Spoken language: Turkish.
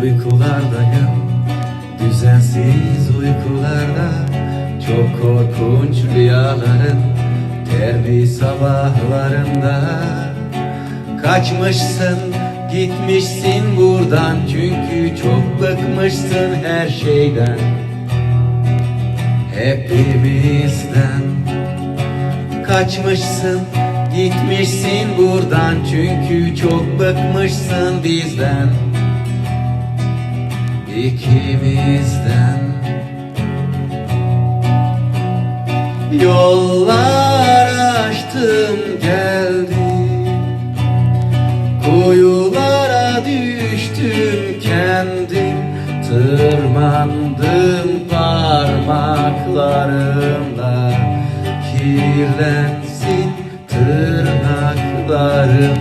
uykulardayım Düzensiz uykularda Çok korkunç rüyaların Terli sabahlarında. Kaçmışsın gitmişsin buradan Çünkü çok bıkmışsın her şeyden. Hepimizden Kaçmışsın gitmişsin buradan Çünkü çok bıkmışsın bizden ikimizden. Yollar açtım geldim. Kuyulara düştüm kendim. Tırmandım parmaklarımla. Kirlensin tırnaklarım